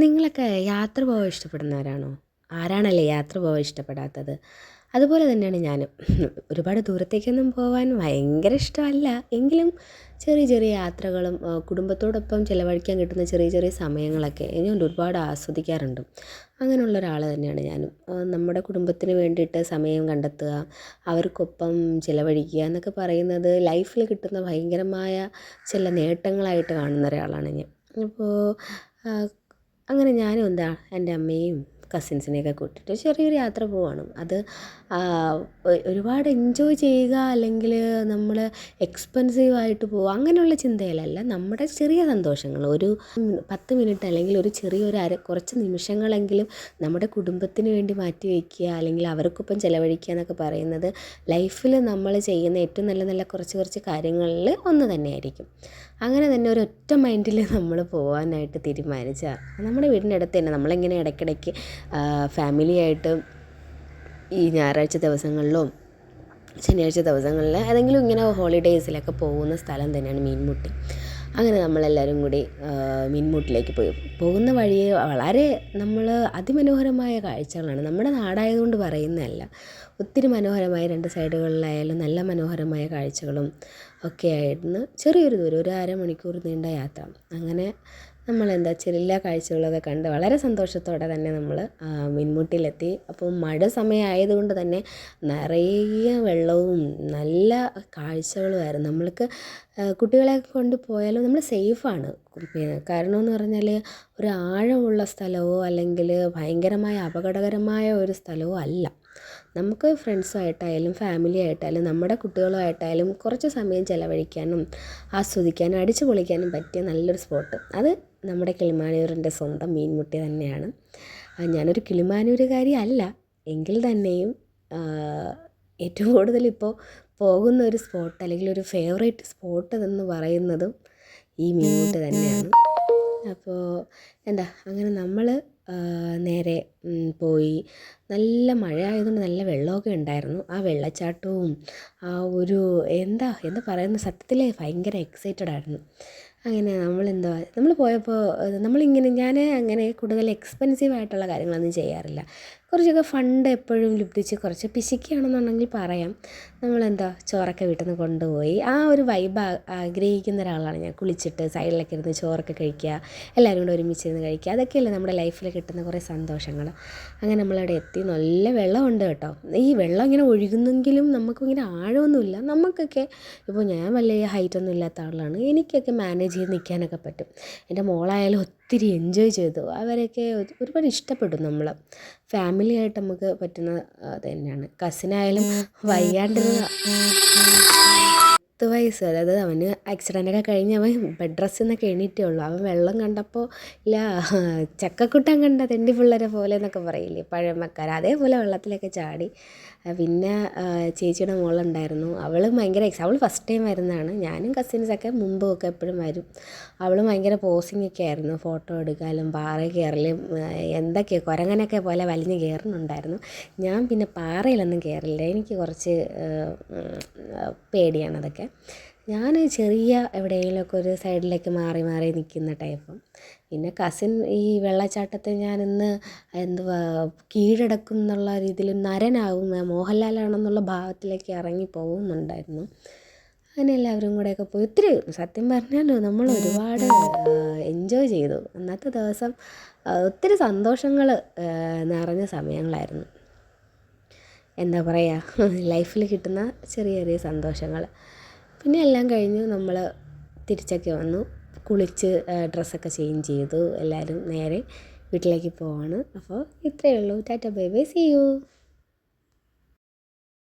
നിങ്ങളൊക്കെ യാത്ര പോകാൻ ഇഷ്ടപ്പെടുന്നവരാണോ? ആരാണല്ലേ യാത്ര പോകാൻ ഇഷ്ടപ്പെടാത്തത്? അതുപോലെ തന്നെയാണ് ഞാനും. ഒരുപാട് ദൂരത്തേക്കൊന്നും പോകാൻ ഭയങ്കര ഇഷ്ടമല്ല. എങ്കിലും ചെറിയ ചെറിയ യാത്രകളും കുടുംബത്തോടൊപ്പം ചിലവഴിക്കാൻ കിട്ടുന്ന ചെറിയ ചെറിയ സമയങ്ങളൊക്കെ ഞാൻ ഒരുപാട് ആസ്വദിക്കാറുണ്ട്. അങ്ങനെയുള്ള ഒരാൾ തന്നെയാണ് ഞാനും. നമ്മുടെ കുടുംബത്തിന് വേണ്ടിയിട്ട് സമയം കണ്ടെത്തുക അവർക്കൊപ്പം ചിലവഴിക്കുക എന്നൊക്കെ പറയുന്നത് ലൈഫിൽ കിട്ടുന്ന ഭയങ്കരമായ ചില നേട്ടങ്ങളായിട്ട് കാണുന്ന ഒരാളാണ് ഞാൻ. അപ്പോൾ അങ്ങനെ ഞാനും എന്താ എന്റെ അമ്മയും കസിൻസിനെയൊക്കെ കൂട്ടിയിട്ട് ചെറിയൊരു യാത്ര പോവുകയാണ് അത് ഒരുപാട് എൻജോയ് ചെയ്യുക അല്ലെങ്കിൽ നമ്മൾ എക്സ്പെൻസീവ് ആയിട്ട് പോവുക അങ്ങനെയുള്ള ചിന്തയിലല്ല. നമ്മുടെ ചെറിയ സന്തോഷങ്ങൾ ഒരു പത്ത് മിനിറ്റ് അല്ലെങ്കിൽ ഒരു ചെറിയൊരു അര കുറച്ച് നിമിഷങ്ങളെങ്കിലും നമ്മുടെ കുടുംബത്തിന് വേണ്ടി മാറ്റി വയ്ക്കുക അല്ലെങ്കിൽ അവർക്കൊപ്പം ചിലവഴിക്കുക എന്നൊക്കെ പറയുന്നത് ലൈഫിൽ നമ്മൾ ചെയ്യുന്ന ഏറ്റവും നല്ല നല്ല കുറച്ച് കുറച്ച് കാര്യങ്ങളിൽ ഒന്ന് തന്നെയായിരിക്കും. അങ്ങനെ തന്നെ ഒരൊറ്റ മൈൻഡിൽ നമ്മൾ പോകാനായിട്ട് തീരുമാനിച്ചാൽ നമ്മുടെ വീടിന്റെ അടുത്ത് തന്നെ നമ്മളിങ്ങനെ ഇടയ്ക്കിടയ്ക്ക് ഫാമിലിയായിട്ട് ഈ ഞായറാഴ്ച ദിവസങ്ങളിലും ശനിയാഴ്ച ദിവസങ്ങളിൽ ഏതെങ്കിലും ഇങ്ങനെ ഹോളിഡേയ്സിലൊക്കെ പോകുന്ന സ്ഥലം തന്നെയാണ് മീൻമുട്ടി. അങ്ങനെ നമ്മളെല്ലാവരും കൂടി മീൻമുട്ടിലേക്ക് പോയി. പോകുന്ന വഴിയെ വളരെ നമ്മൾ അതിമനോഹരമായ കാഴ്ചകളാണ്. നമ്മുടെ നാടായതുകൊണ്ട് പറയുന്നതല്ല. ഒത്തിരി മനോഹരമായ രണ്ട് സൈഡുകളിലായാലും നല്ല മനോഹരമായ കാഴ്ചകളും ഒക്കെ ആയിരുന്നു. ചെറിയൊരു ദൂരം ഒരു അരമണിക്കൂർ നീണ്ട യാത്ര. അങ്ങനെ നമ്മളെന്താ എല്ലാ കാഴ്ചകളൊക്കെ കണ്ട് വളരെ സന്തോഷത്തോടെ തന്നെ നമ്മൾ മീൻമുട്ടിലെത്തി. അപ്പോൾ മഴ സമയമായതുകൊണ്ട് തന്നെ നിറയെ വെള്ളവും നല്ല കാഴ്ചകളുമായിരുന്നു. നമ്മൾക്ക് കുട്ടികളെ കൊണ്ട് പോയാലും നമ്മൾ സേഫാണ്. കാരണമെന്ന് പറഞ്ഞാൽ ഒരു ആഴമുള്ള സ്ഥലമോ അല്ലെങ്കിൽ ഭയങ്കരമായ അപകടകരമായ ഒരു സ്ഥലമോ അല്ല. നമുക്ക് ഫ്രണ്ട്സുമായിട്ടായാലും ഫാമിലി ആയിട്ടായാലും നമ്മുടെ കുട്ടികളുമായിട്ടായാലും കുറച്ച് സമയം ചിലവഴിക്കാനും ആസ്വദിക്കാനും അടിച്ചു പൊളിക്കാനും പറ്റിയ നല്ലൊരു സ്പോട്ട് അത് നമ്മുടെ കിളിമാനൂരിന്റെ സ്വന്തം മീൻമുട്ടി തന്നെയാണ്. ഞാനൊരു കിളിമാനൂരുകാരി അല്ല. എങ്കിൽ തന്നെയും ഏറ്റവും കൂടുതൽ ഇപ്പോൾ പോകുന്ന ഒരു സ്പോട്ട് അല്ലെങ്കിൽ ഒരു ഫേവറേറ്റ് സ്പോട്ട് എന്ന് പറയുന്നതും ഈ മീൻമുട്ട് തന്നെയാണ്. അപ്പോൾ എന്താ അങ്ങനെ നമ്മൾ നേരെ പോയി. നല്ല മഴ ആയതുകൊണ്ട് നല്ല വെള്ളമൊക്കെ ഉണ്ടായിരുന്നു. ആ വെള്ളച്ചാട്ടവും ആ ഒരു എന്താ എന്താ പറയുന്നത് സത്യത്തിൽ ഭയങ്കര എക്സൈറ്റഡ് ആയിരുന്നു. അങ്ങനെ നമ്മളെന്താ നമ്മൾ പോയപ്പോൾ നമ്മളിങ്ങനെ ഞാൻ അങ്ങനെ കൂടുതൽ എക്സ്പെൻസീവ് ആയിട്ടുള്ള കാര്യങ്ങളൊന്നും ചെയ്യാറില്ല. കുറച്ചൊക്കെ ഫണ്ട് എപ്പോഴും ലുബ്ധിച്ച് കുറച്ച് പിശുക്കിയാണെന്നുണ്ടെങ്കിൽ പറയാം. നമ്മളെന്താ ചോറൊക്കെ വീട്ടിൽ നിന്ന് കൊണ്ടുപോയി. ആ ഒരു വൈബ് ആഗ്രഹിക്കുന്ന ഒരാളാണ് ഞാൻ. കുളിച്ചിട്ട് സൈഡിലൊക്കെ ഇരുന്ന് ചോറൊക്കെ കഴിക്കുക എല്ലാവരും കൂടെ ഒരുമിച്ചിരുന്ന് കഴിക്കുക. അതൊക്കെയല്ലേ നമ്മുടെ ലൈഫിൽ കിട്ടുന്ന കുറേ സന്തോഷങ്ങൾ അങ്ങനെ നമ്മളവിടെ എത്തി. നല്ല വെള്ളമുണ്ട് കേട്ടോ. ഈ വെള്ളം ഇങ്ങനെ ഒഴുകുന്നെങ്കിലും നമുക്ക് ഇങ്ങനെ ആഴമൊന്നുമില്ല. നമുക്കൊക്കെ ഇപ്പോൾ ഞാൻ വലിയ ഹൈറ്റൊന്നും ഇല്ലാത്ത ആളാണ്. എനിക്കൊക്കെ മാനേജ് ചെയ്ത് നിൽക്കാനൊക്കെ പറ്റും. എന്റെ മോളായാലും ഒത്തിരി എൻജോയ് ചെയ്തു. അവരൊക്കെ ഒരുപാട് ഇഷ്ടപ്പെട്ടു നമ്മൾ ഫാമിലിയായിട്ട് നമുക്ക് പറ്റുന്ന അത് തന്നെയാണ്. കസിനായാലും വയ്യാണ്ടിരുന്ന പത്ത് വയസ്സ് അതായത് അവന് ആക്സിഡന്റൊക്കെ കഴിഞ്ഞ് അവൻ ബെഡ് റെസ്റ്റിൽ നിന്നൊക്കെ എണീറ്റേ ഉള്ളൂ. അവൻ വെള്ളം കണ്ടപ്പോൾ ഇല്ല ചക്കക്കുട്ടൻ കണ്ട തെണ്ടി പിള്ളേരെ പോലെ എന്നൊക്കെ പറയില്ലേ പഴമക്കാർ. അതേപോലെ വെള്ളത്തിലൊക്കെ ചാടി. പിന്നെ ചേച്ചിയുടെ മോളുണ്ടായിരുന്നു. അവൾ ഭയങ്കര എക്സ് അവൾ ഫസ്റ്റ് ടൈം വരുന്നതാണ്. ഞാനും കസിൻസൊക്കെ മുമ്പും ഒക്കെ എപ്പോഴും വരും. അവൾ ഭയങ്കര പോസിങ് ഒക്കെ ആയിരുന്നു. ഫോട്ടോ എടുക്കാനും പാറ കയറലും എന്തൊക്കെയോ കുരങ്ങനൊക്കെ പോലെ വലിഞ്ഞ് കയറുന്നുണ്ടായിരുന്നു ഞാൻ പിന്നെ പാറയിലൊന്നും കയറില്ല എനിക്ക് കുറച്ച് പേടിയാണ് അതൊക്കെ. ഞാൻ ചെറിയ എവിടെയെങ്കിലുമൊക്കെ ഒരു സൈഡിലേക്ക് മാറി മാറി നിൽക്കുന്ന ടൈപ്പ്. പിന്നെ കസിൻ ഈ വെള്ളച്ചാട്ടത്തെ ഞാനിന്ന് എന്തുവാ കീഴടക്കും എന്നുള്ള രീതിയിൽ നരനാകും മോഹൻലാലാണെന്നുള്ള ഭാവത്തിലേക്ക് ഇറങ്ങി പോകുന്നുണ്ടായിരുന്നു. അങ്ങനെ എല്ലാവരും കൂടെയൊക്കെ പോയി. ഒത്തിരി സത്യം പറഞ്ഞാൽ നമ്മൾ ഒരുപാട് എൻജോയ് ചെയ്തു. അന്നത്തെ ദിവസം ഒത്തിരി സന്തോഷങ്ങൾ നിറഞ്ഞ സമയങ്ങളായിരുന്നു. എന്താ പറയുക ലൈഫിൽ കിട്ടുന്ന ചെറിയ ചെറിയ സന്തോഷങ്ങൾ പിന്നെ എല്ലാം കഴിഞ്ഞ് നമ്മൾ തിരിച്ചൊക്കെ വന്നു. കുളിച്ച് ഡ്രസ്സൊക്കെ ചേഞ്ച് ചെയ്തു. എല്ലാവരും നേരെ വീട്ടിലേക്ക് പോവാണ്. അപ്പോൾ ഇത്രയേ ഉള്ളൂ. Tata bye bye. See you